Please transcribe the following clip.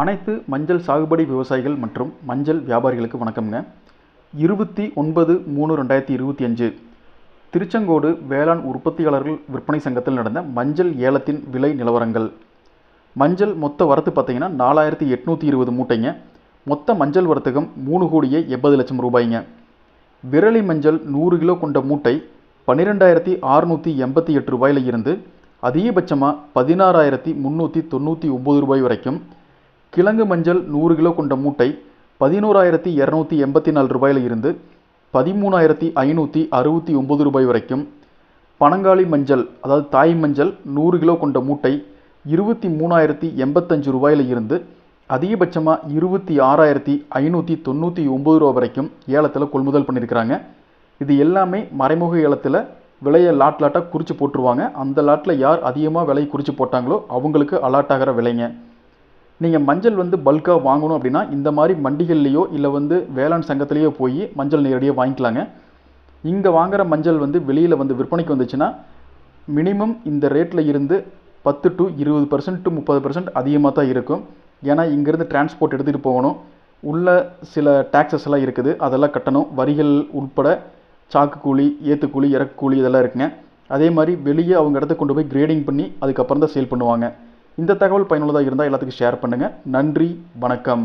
அனைத்து மஞ்சள் சாகுபடி விவசாயிகள் மற்றும் மஞ்சள் வியாபாரிகளுக்கு வணக்கம்ங்க. இருபத்தி ஒன்பது மூணு ரெண்டாயிரத்தி இருபத்தி அஞ்சு திருச்செங்கோடு வேளாண் உற்பத்தியாளர்கள் விற்பனை சங்கத்தில் நடந்த மஞ்சள் ஏலத்தின் விலை நிலவரங்கள். மஞ்சள் மொத்த வரத்து பார்த்திங்கன்னா நாலாயிரத்தி எட்நூற்றி இருபது மூட்டைங்க. மொத்த மஞ்சள் வர்த்தகம் மூணு கோடியே எண்பது லட்சம் ரூபாய்ங்க. விரலி மஞ்சள் நூறு கிலோ கொண்ட மூட்டை பன்னிரெண்டாயிரத்தி அறுநூற்றி எண்பத்தி எட்டு ரூபாயில் இருந்து அதிகபட்சமாக பதினாறாயிரத்தி முந்நூற்றி தொண்ணூற்றி ஒம்பது ரூபாய் வரைக்கும் கிழங்கு மஞ்சள் நூறு கிலோ கொண்ட மூட்டை பதினோராயிரத்தி இரநூத்தி எண்பத்தி நாலு ரூபாயில் இருந்து பதிமூணாயிரத்தி ஐநூற்றி அறுபத்தி ஒம்பது ரூபாய் வரைக்கும். பனங்காளி மஞ்சள் அதாவது தாய் மஞ்சள் நூறு கிலோ கொண்ட மூட்டை இருபத்தி மூணாயிரத்தி எண்பத்தஞ்சு ரூபாயில் இருந்து அதிகபட்சமாக இருபத்தி ஆறாயிரத்தி ஐநூற்றி தொண்ணூற்றி ஒம்பது ரூபா வரைக்கும் ஏலத்தில் கொள்முதல் பண்ணியிருக்கிறாங்க இது எல்லாமே மறைமுக ஏலத்தில் விலையை லாட் லாட்டாக குறித்து போட்டுருவாங்க. அந்த லாட்டில் யார் அதிகமாக விலை குறித்து போட்டாங்களோ அவங்களுக்கு அலாட் ஆகிற விலைங்க. நீங்கள் மஞ்சள் வந்து பல்காக வாங்கணும் அப்படின்னா இந்த மாதிரி மண்டிகள்லேயோ இல்லை வந்து வேளாண் சங்கத்திலேயோ போய் மஞ்சள் நேரடியாக வாங்கிக்கலாங்க. இங்கே வாங்குகிற மஞ்சள் வந்து வெளியில் வந்து விற்பனைக்கு வந்துச்சுன்னா மினிமம் இந்த ரேட்டில் இருந்து பத்து டு இருபது பர்சன்ட் டு முப்பது பர்சன்ட் அதிகமாக தான் இருக்கும். ஏன்னா இங்கேருந்து டிரான்ஸ்போர்ட் எடுத்துகிட்டு போகணும். உள்ள சில டேக்ஸஸ் எல்லாம் இருக்குது. அதெல்லாம் கட்டணும். வரிகள் உட்பட சாக்கு கூலி ஏற்று கூலி இறக்கு கூலி இதெல்லாம் இருக்குங்க. அதே மாதிரி வெளியே அவங்க இடத்துக்கு கொண்டு போய் கிரேடிங் பண்ணி அதுக்கப்புறம் தான் சேல் பண்ணுவாங்க. இந்த தகவல் பயனுள்ளதாக இருந்தால் எல்லாத்துக்கும் ஷேர் பண்ணுங்கள் நன்றி வணக்கம்.